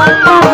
Thank you.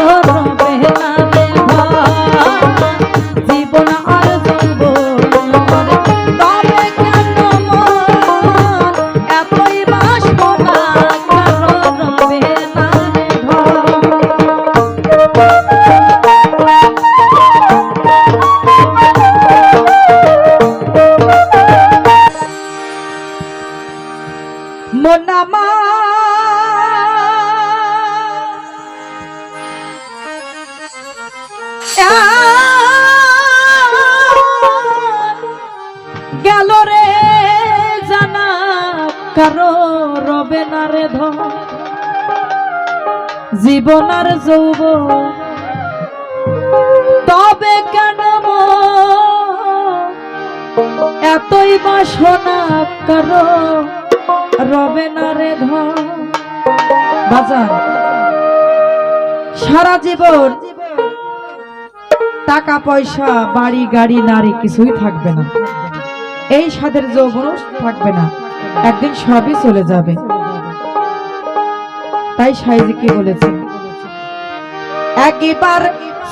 জীবন আর যৌব তবে কেন এতই বাসনা করো রবে না রে বাজার সারা জীবন টাকা পয়সা বাড়ি, গাড়ি, নারী কিছুই থাকবে না। এই সাদের যৌবন থাকবে না। একদিন সবই চলে যাবে। তাই সাইজি কি বলেছেন একবার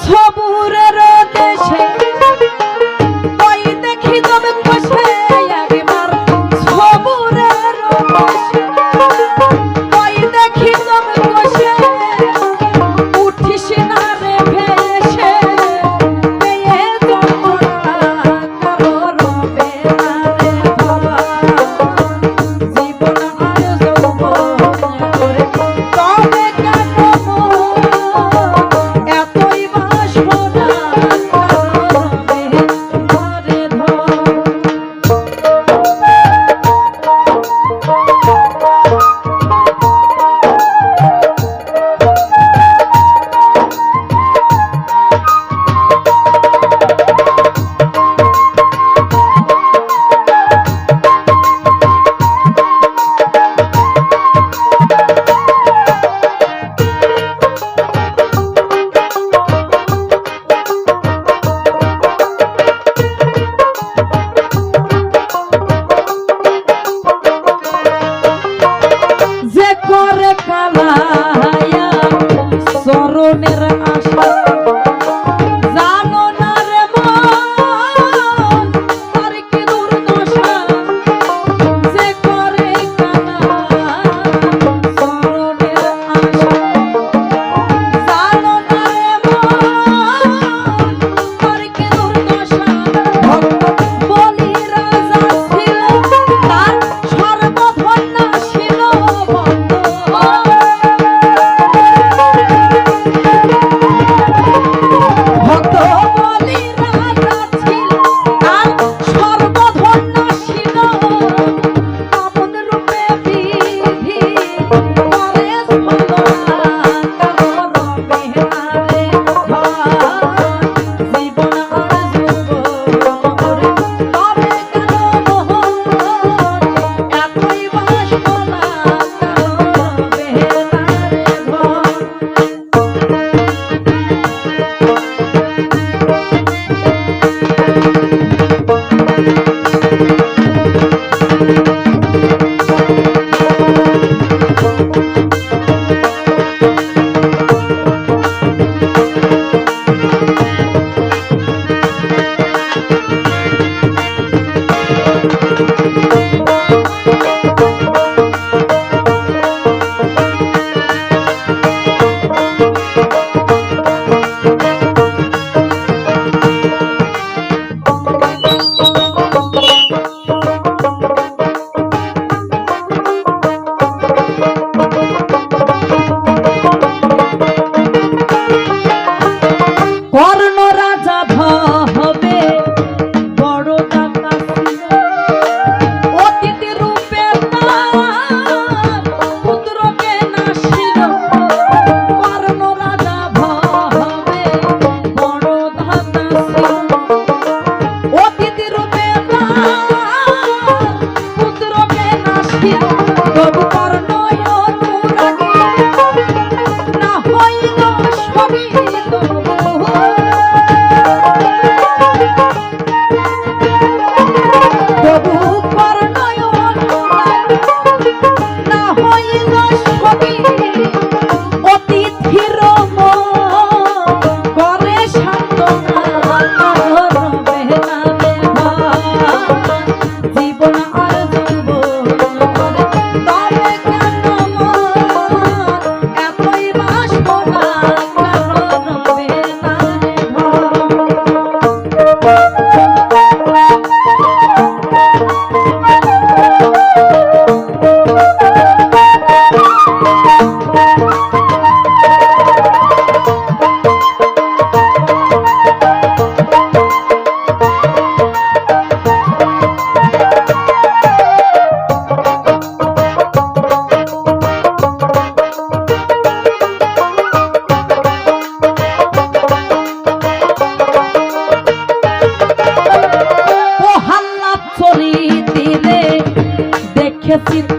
সবুরের দেশে ওই দেখি তবে খুশি Yeah. на птиц